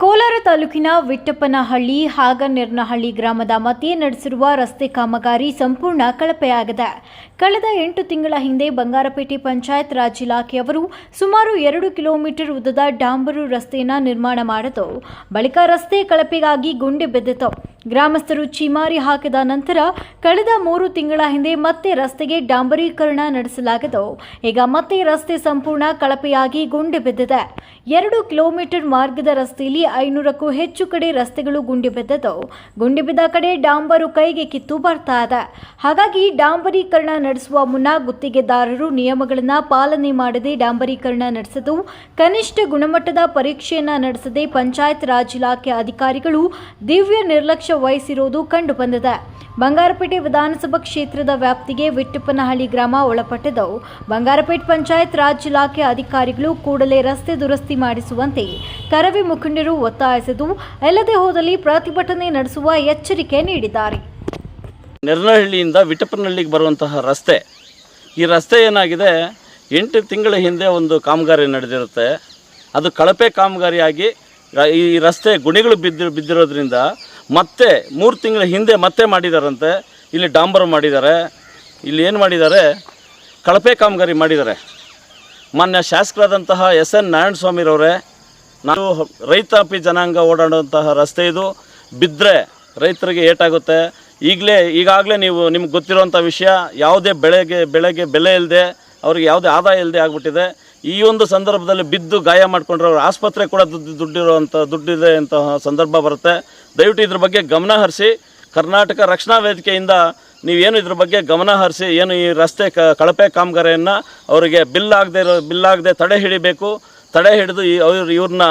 ಕೋಲಾರ ತಾಲೂಕಿನ ವಿಟ್ಟಪ್ಪನಹಳ್ಳಿ ಹಾಗನೆರ್ನಹಳ್ಳಿ ಗ್ರಾಮದ ಮಧ್ಯೆ ನಡೆಸಿರುವ ರಸ್ತೆ ಕಾಮಗಾರಿ ಸಂಪೂರ್ಣ ಕಳಪೆಯಾಗಿದೆ. ಕಳೆದ ಎಂಟು ತಿಂಗಳ ಹಿಂದೆ ಬಂಗಾರಪೇಟೆ ಪಂಚಾಯತ್ ರಾಜ್ ಇಲಾಖೆಯವರು ಸುಮಾರು ಎರಡು ಕಿಲೋಮೀಟರ್ ಉದ್ದದ ಡಾಂಬರು ರಸ್ತೆಯನ್ನು ನಿರ್ಮಾಣ ಮಾಡಿತು. ಬಳಿಕ ರಸ್ತೆ ಕಳಪೆಗಾಗಿ ಗುಂಡಿ ಬಿದ್ದಿತು. ಗ್ರಾಮಸ್ಥರು ಚಿಮಾರಿ ಹಾಕಿದ ನಂತರ ಕಳೆದ ಮೂರು ತಿಂಗಳ ಹಿಂದೆ ಮತ್ತೆ ರಸ್ತೆಗೆ ಡಾಂಬರೀಕರಣ ನಡೆಸಲಾಗಿದ್ದು ಈಗ ಮತ್ತೆ ರಸ್ತೆ ಸಂಪೂರ್ಣ ಕಳಪೆಯಾಗಿ ಗುಂಡಿ ಬಿದ್ದಿದೆ. ಎರಡು ಕಿಲೋಮೀಟರ್ ಮಾರ್ಗದ ರಸ್ತೆಯಲ್ಲಿ ಐನೂರಕ್ಕೂ ಹೆಚ್ಚು ಕಡೆ ರಸ್ತೆಗಳು ಗುಂಡಿ ಬಿದ್ದವು. ಗುಂಡಿ ಬಿದ್ದ ಕಡೆ ಡಾಂಬರು ಕೈಗೆ ಕಿತ್ತು ಬರ್ತಾ ಇದೆ. ಹಾಗಾಗಿ ಡಾಂಬರೀಕರಣ ನಡೆಸುವ ಮುನ್ನ ಗುತ್ತಿಗೆದಾರರು ನಿಯಮಗಳನ್ನು ಪಾಲನೆ ಮಾಡದೆ ಡಾಂಬರೀಕರಣ ನಡೆಸಿದ್ದು ಕನಿಷ್ಠ ಗುಣಮಟ್ಟದ ಪರೀಕ್ಷೆಯನ್ನು ನಡೆಸದೆ ಪಂಚಾಯತ್ ರಾಜ್ ಇಲಾಖೆ ಅಧಿಕಾರಿಗಳು ದಿವ್ಯ ನಿರ್ಲಕ್ಷ್ಯ ವಹಿಸಿರುವುದು ಕಂಡು ಬಂದಿದೆ ಬಂಗಾರಪೇಟೆ ವಿಧಾನಸಭಾ ಕ್ಷೇತ್ರದ ವ್ಯಾಪ್ತಿಗೆ ವಿಟ್ಟಪ್ಪನಹಳ್ಳಿ ಗ್ರಾಮ ಒಳಪಟ್ಟಿದ್ದವು. ಬಂಗಾರಪೇಟೆ ಪಂಚಾಯತ್ ರಾಜ್ ಇಲಾಖೆ ಅಧಿಕಾರಿಗಳು ಕೂಡಲೇ ರಸ್ತೆ ದುರಸ್ತಿ ಮಾಡಿಸುವಂತೆ ಕರವಿ ಮುಖಂಡರು ಒತ್ತಾಯಿಸಿದ್ದು ಅಲ್ಲದೆ ಹೋದಲ್ಲಿ ಪ್ರತಿಭಟನೆ ನಡೆಸುವ ಎಚ್ಚರಿಕೆ ನೀಡಿದ್ದಾರೆ. ನೆರನಹಳ್ಳಿಯಿಂದ ವಿಟಪ್ಪನಹಳ್ಳಿಗೆ ಬರುವಂತಹ ರಸ್ತೆ. ಈ ರಸ್ತೆ ಏನಾಗಿದೆ? ಎಂಟು ತಿಂಗಳ ಹಿಂದೆ ಒಂದು ಕಾಮಗಾರಿ ನಡೆದಿರುತ್ತೆ. ಅದು ಕಳಪೆ ಕಾಮಗಾರಿಯಾಗಿ ಈ ರಸ್ತೆ ಗುಣಿಗಳು ಬಿದ್ದು, ಬಿದ್ದಿರೋದ್ರಿಂದ ಮತ್ತೆ ಮೂರು ತಿಂಗಳ ಹಿಂದೆ ಮತ್ತೆ ಮಾಡಿದಾರಂತೆ. ಇಲ್ಲಿ ಡಾಂಬರ್ ಮಾಡಿದ್ದಾರೆ. ಇಲ್ಲಿ ಏನು ಮಾಡಿದ್ದಾರೆ? ಕಳಪೆ ಕಾಮಗಾರಿ ಮಾಡಿದ್ದಾರೆ. ಮಾನ್ಯ ಶಾಸಕರಾದಂತಹ ಎಸ್ ಎನ್ ನಾರಾಯಣಸ್ವಾಮಿರವರೇ ನಾವು ರೈತಾಪಿ ಜನಾಂಗ ಓಡಾಡುವಂತಹ ರಸ್ತೆ ಇದು. ಬಿದ್ದರೆ ರೈತರಿಗೆ ಏಟಾಗುತ್ತೆ. ಈಗಲೇ, ಈಗಾಗಲೇ ನೀವು ನಿಮ್ಗೆ ಗೊತ್ತಿರುವಂಥ ವಿಷಯ, ಯಾವುದೇ ಬೆಳೆಗೆ ಬೆಳೆಗೆ ಬೆಲೆ ಇಲ್ಲದೆ ಅವ್ರಿಗೆ ಯಾವುದೇ ಆದಾಯ ಇಲ್ಲದೆ ಆಗಿಬಿಟ್ಟಿದೆ. ಈ ಒಂದು ಸಂದರ್ಭದಲ್ಲಿ ಬಿದ್ದು ಗಾಯ ಮಾಡಿಕೊಂಡ್ರೆ ಅವ್ರ ಆಸ್ಪತ್ರೆ ಕೂಡ ದುಡ್ಡು, ದುಡ್ಡಿರುವಂಥ, ದುಡ್ಡಿದೆ ಅಂತಹ ಸಂದರ್ಭ ಬರುತ್ತೆ. ದಯವಿಟ್ಟು ಇದ್ರ ಬಗ್ಗೆ ಗಮನ ಹರಿಸಿ. ಕರ್ನಾಟಕ ರಕ್ಷಣಾ ವೇದಿಕೆಯಿಂದ ನೀವೇನು ಇದ್ರ ಬಗ್ಗೆ ಗಮನ ಹರಿಸಿ, ಏನು ಈ ರಸ್ತೆ ಕಳಪೆ ಕಾಮಗಾರಿಯನ್ನು ಅವರಿಗೆ ಬಿಲ್ ಆಗದೆ ಇರೋ, ಬಿಲ್ ಆಗದೆ ತಡೆ ಹಿಡಿಬೇಕು. ತಡೆ ಹಿಡಿದು ಅವ್ರು ಇವ್ರನ್ನ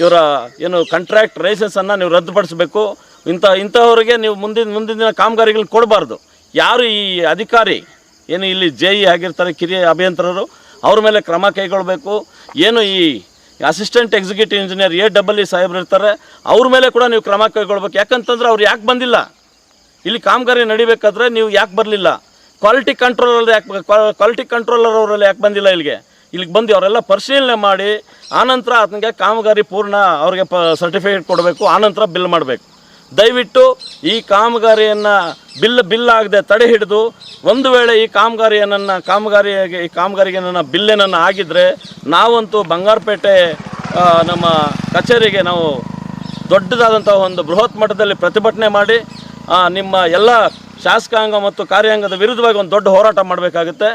ಇವರ ಏನು ಕಾಂಟ್ರಾಕ್ಟ್ ಲೈಸೆನ್ಸನ್ನು ನೀವು ರದ್ದುಪಡಿಸಬೇಕು. ಇಂಥ, ಇಂಥವ್ರಿಗೆ ನೀವು ಮುಂದಿನ ಮುಂದಿನ ದಿನ ಕಾಮಗಾರಿಗಳನ್ನ ಕೊಡಬಾರ್ದು. ಯಾರು ಈ ಅಧಿಕಾರಿ, ಏನು ಇಲ್ಲಿ ಜೆ ಇ ಆಗಿರ್ತಾರೆ ಕಿರಿಯ ಅಭಿಯಂತರರು, ಅವ್ರ ಮೇಲೆ ಕ್ರಮ ಕೈಗೊಳ್ಳಬೇಕು ಏನು ಈ assistant executive engineer A double E ಸಾಹೇಬ್ರು ಇರ್ತಾರೆ, ಅವ್ರ ಮೇಲೆ ಕೂಡ ನೀವು ಕ್ರಮ ಕೈಗೊಳ್ಬೇಕು. ಯಾಕಂತಂದ್ರೆ ಅವ್ರು ಯಾಕೆ ಬಂದಿಲ್ಲ? ಇಲ್ಲಿ ಕಾಮಗಾರಿ ನಡಿಬೇಕಾದ್ರೆ ನೀವು ಯಾಕೆ ಬರಲಿಲ್ಲ? ಕ್ವಾಲಿಟಿ ಕಂಟ್ರೋಲರ್ ಯಾಕೆ ಕ್ವಾಲಿಟಿ ಕಂಟ್ರೋಲರ್ ಅವರಲ್ಲಿ ಯಾಕೆ ಬಂದಿಲ್ಲ ಇಲ್ಲಿಗೆ? ಇಲ್ಲಿಗೆ ಬಂದು ಅವರೆಲ್ಲ ಪರಿಶೀಲನೆ ಮಾಡಿ, ಆನಂತರ ಆತನಿಗೆ ಕಾಮಗಾರಿ ಪೂರ್ಣ ಅವ್ರಿಗೆ ಪ ಸರ್ಟಿಫಿಕೇಟ್ ಕೊಡಬೇಕು, ಆನಂತರ ಬಿಲ್ ಮಾಡಬೇಕು. ದಯವಿಟ್ಟು ಈ ಕಾಮಗಾರಿಯನ್ನು ಬಿಲ್ ಬಿಲ್ ಆಗದೆ ತಡೆ ಹಿಡಿದು ಒಂದು ವೇಳೆ ಈ ಕಾಮಗಾರಿಯನ್ನು, ಕಾಮಗಾರಿಯಾಗಿ, ಈ ಕಾಮಗಾರಿಗೆ ನನ್ನ ಬಿಲ್ಲೇನನ್ನು ಆಗಿದ್ದರೆ ನಾವಂತೂ ಬಂಗಾರಪೇಟೆ ನಮ್ಮ ಕಚೇರಿಗೆ ನಾವು ದೊಡ್ಡದಾದಂಥ ಒಂದು ಬೃಹತ್ ಮಟ್ಟದಲ್ಲಿ ಪ್ರತಿಭಟನೆ ಮಾಡಿ ನಿಮ್ಮ ಎಲ್ಲ ಶಾಸಕಾಂಗ ಮತ್ತು ಕಾರ್ಯಾಂಗದ ವಿರುದ್ಧವಾಗಿ ಒಂದು ದೊಡ್ಡ ಹೋರಾಟ ಮಾಡಬೇಕಾಗುತ್ತೆ.